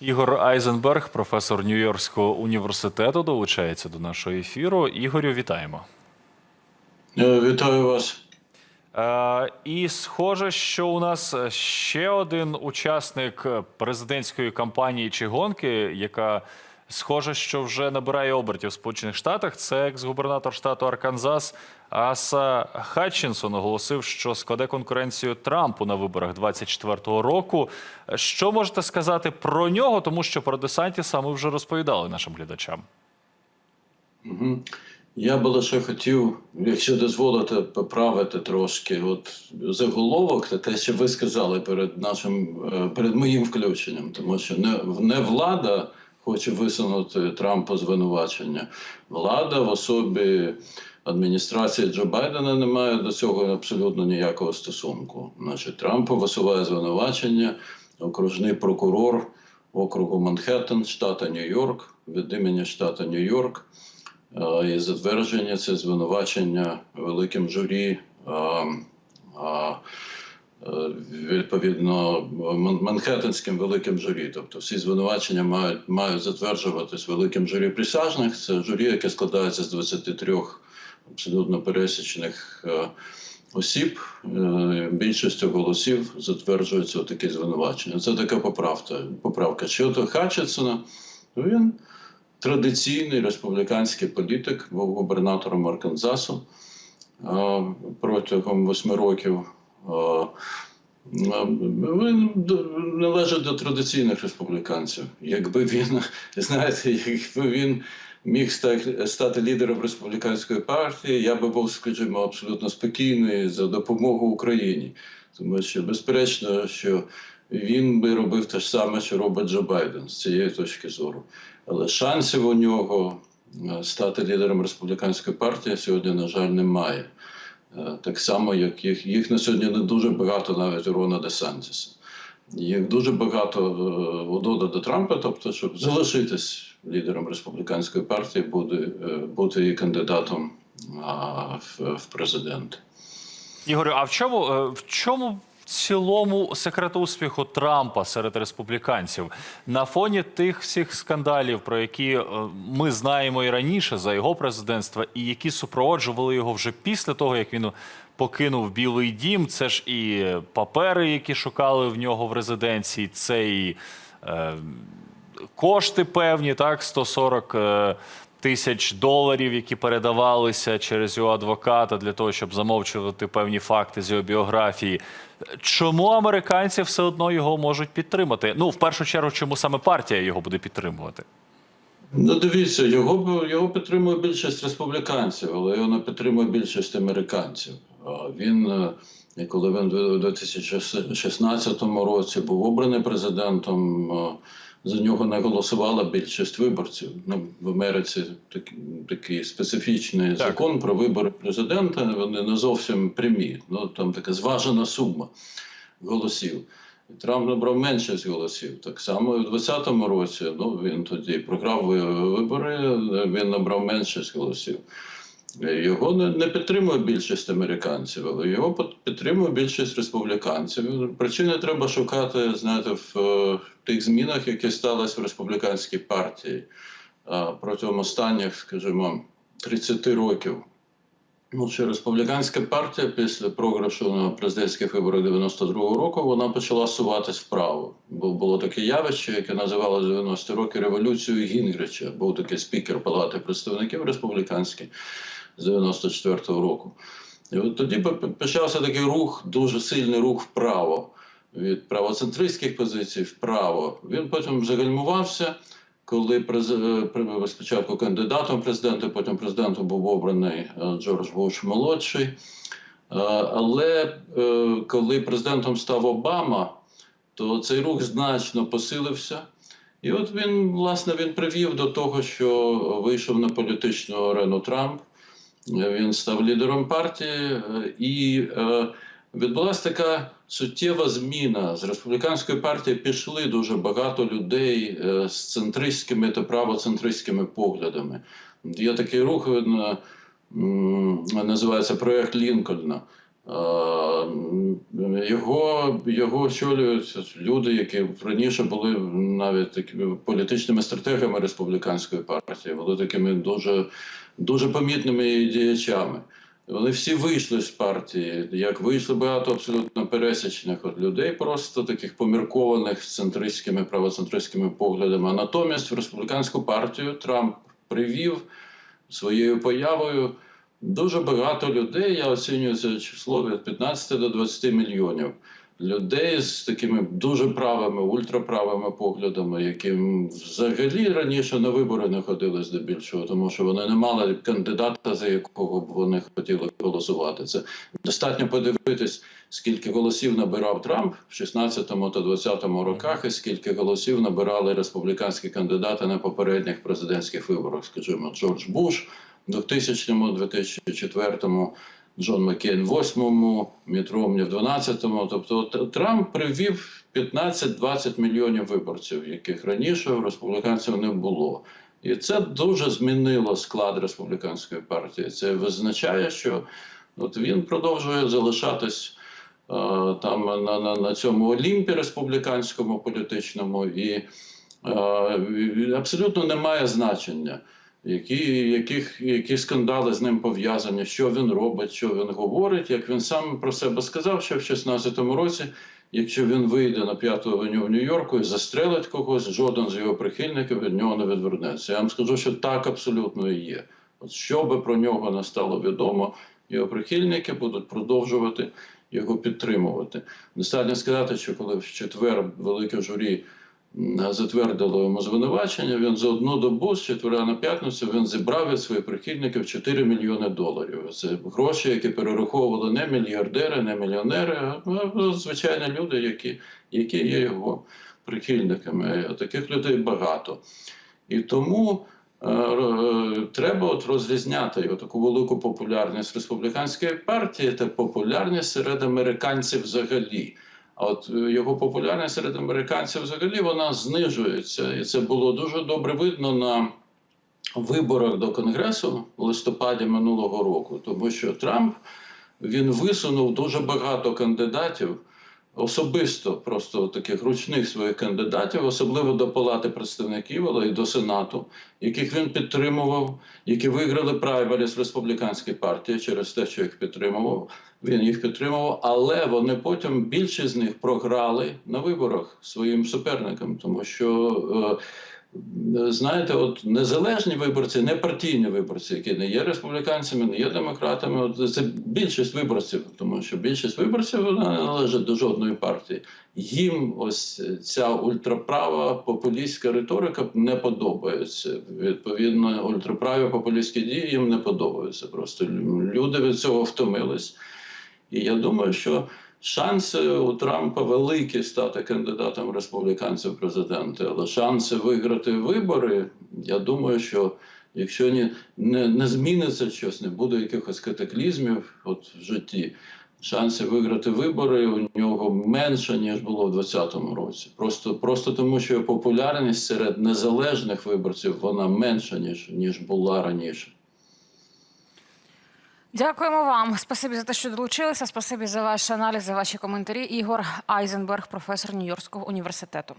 Ігор Айзенберг, професор Нью-Йоркського університету, долучається до нашого ефіру. Ігорю, вітаємо. Е, Вітаю вас. Е, і схоже, що у нас ще один учасник президентської кампанії чи гонки, яка схоже, що вже набирає обертів в Сполучених Штатах. Це екс-губернатор штату Арканзас Аса Хатчинсон оголосив, що складе конкуренцію Трампу на виборах 24-го року. Що можете сказати про нього? Тому що про Десантіса ми вже розповідали нашим глядачам. Мгм. Я би лише хотів, якщо дозволите, поправити трошки от заголовок та те, що ви сказали перед нашим е, перед моїм включенням, тому що не, не влада хоче висунути Трампу звинувачення. Влада в особі адміністрації Джо Байдена не має до цього абсолютно ніякого стосунку. Значить, Трампу висуває звинувачення окружний прокурор округу Манхеттен, штата Нью-Йорк, від імені штата Нью-Йорк. Е, І затвердження це звинувачення великим журі. Відповідно, Ман- Манхеттенським великим журі, тобто всі звинувачення мають мають затверджуватись великим журі присяжних. Це журі, яке складається з 23 абсолютно пересічних е, осіб. Е, Більшістю голосів затверджуються такі звинувачення. Це така поправка. Поправка щодо Хатчетсона, він традиційний республіканський політик, був губернатором Арканзасу е, протягом восьми років. Е, е, Він належить до традиційних республіканців. Якби він, знаєте, якби він міг стати лідером республіканської партії, я би був, скажімо, абсолютно спокійний за допомогу Україні. Тому що, безперечно, що він би робив те ж саме, що робить Джо Байден з цієї точки зору. Але шансів у нього е, стати лідером республіканської партії сьогодні, на жаль, немає. Е, Так само, як їх, їх на сьогодні не дуже багато навіть у Рона Десантіса. Їх дуже багато у Дода до Трампа, тобто, щоб залишитись лідером республіканської партії, буде е, бути і кандидатом в, в президенти. Ігорю, а в чому е, в чому цілому секрет успіху Трампа серед республіканців на фоні тих всіх скандалів, про які е, ми знаємо і раніше за його президентства, і які супроводжували його вже після того, як він покинув Білий Дім? Це ж і папери, які шукали в нього в резиденції, це і е, кошти певні, так, 140 е, тисяч доларів, які передавалися через його адвоката для того, щоб замовчувати певні факти з його біографії. Чому американці все одно його можуть підтримати? Ну, в першу чергу, чому саме партія його буде підтримувати? Ну, дивіться, його його підтримує більшість республіканців, але його не підтримує більшість американців. Він, е, коли він у 2016 році був обраний президентом, е, за нього не голосувала більшість виборців. Ну, в Америці такий, такий специфічний Так. закон про вибори президента. Вони не зовсім прямі. Ну там така зважена сума голосів. Трамп набрав меншість голосів. Так само і в 2020 році. Ну він тоді програв вибори, він набрав меншість голосів. Його не, підтримує більшість американців, але його під- підтримує більшість республіканців. Причини треба шукати, знаєте, в е, тих змінах, які сталися в республіканській партії протягом останніх, скажімо, 30 років. Ну, що республіканська партія після програшу на президентських виборах 92-го року вона почала суватись вправо. Бо було таке явище, яке називалося 90 роки революцією Гінгрича. Був такий спікер Палати представників республіканський з 94-го року. І от тоді по- почався такий рух, дуже сильний рух вправо від правоцентристських позицій вправо. Він потім загальмувався коли е, при- спочатку кандидатом в президенти, потім президентом був обраний е, Джордж Буш молодший. Е, Але е, коли президентом став Обама, то цей рух значно посилився. І от він, власне, він привів до того, що вийшов на політичну арену Трамп. Він став лідером партії, е, і е, відбулася така суттєва зміна. З республіканської партії пішли дуже багато людей е, з центристськими та правоцентристськими поглядами. Є такий рух, він називається проєкт Лінкольна. Його, його очолюють люди, які раніше були навіть такими політичними стратегами республіканської партії, були такими дуже, дуже помітними діячами. Вони всі вийшли з партії, як вийшли багато абсолютно пересічних от людей, просто таких поміркованих з центристськими правоцентристськими поглядами. А натомість в республіканську партію Трамп привів своєю появою дуже багато людей. Я оцінюю це число від 15 до 20 мільйонів людей з такими дуже правими, ультраправими поглядами, яким взагалі раніше на вибори не ходили здебільшого, тому що вони не мали кандидата, за якого б вони хотіли голосувати. Це достатньо подивитись, скільки голосів набирав Трамп в 16-му та 20-му роках, і скільки голосів набирали республіканські кандидати на попередніх президентських виборах, скажімо, Джордж Буш. В 2000-му, 2004-му, Джон Маккейн в 8-му, Міт в 12-му. Тобто Трамп привів 15-20 мільйонів виборців, яких раніше у республіканців не було. І це дуже змінило склад республіканської партії. Це визначає, що от він продовжує залишатись е, там на, на, на цьому Олімпі республіканському політичному, і е, абсолютно немає значення які, яких, які скандали з ним пов'язані, що він робить, що він говорить. Як він сам про себе сказав, що в 16-му році, якщо він вийде на п'яту авеню в Нью-Йорку і застрелить когось, жоден з його прихильників від нього не відвернеться. Я вам скажу, що так абсолютно і є. От що би про нього не стало відомо, його прихильники будуть продовжувати його підтримувати. Достатньо сказати, що коли в четвер велике журі затвердило йому звинувачення. Він за одну добу з четверга на п'ятницю він зібрав від своїх прихильників 4 мільйони доларів. Це гроші, які перераховували не мільярдери, не мільйонери, а звичайні люди, які, які є його прихильниками. Таких людей багато. І тому е, е, треба от розрізняти його таку велику популярність республіканської партії та популярність серед американців взагалі. А от е, його популярність серед американців взагалі вона знижується, і це було дуже добре видно на виборах до конгресу в листопаді минулого року, тому що Трамп він висунув дуже багато кандидатів. Особисто просто таких ручних своїх кандидатів, особливо до Палати представників, але й до Сенату, яких він підтримував, які виграли праймеріс республіканської партії через те, що їх підтримував. Він їх підтримував, але вони потім більшість з них програли на виборах своїм суперникам, тому що. Е, Знаєте, от незалежні виборці, не партійні виборці, які не є республіканцями, не є демократами. От це більшість виборців, тому що більшість виборців вона не належить до жодної партії. Їм ось ця ультраправа популістська риторика не подобається. Відповідно, ультраправі популістські дії їм не подобаються. Просто люди від цього втомились. І я думаю, що шанси у Трампа великі стати кандидатом республіканців в президенти, але шанси виграти вибори, я думаю, що якщо не, не, не зміниться щось, не буде якихось катаклізмів от в житті. Шанси виграти вибори у нього менше, ніж було в 2020 році. Просто, просто тому, що популярність серед незалежних виборців вона менша, ніж, ніж була раніше. Дякуємо вам. Спасибі за те, що долучилися. Спасибі за ваш аналіз, за ваші коментарі. Ігор Айзенберг, професор Нью-Йоркського університету.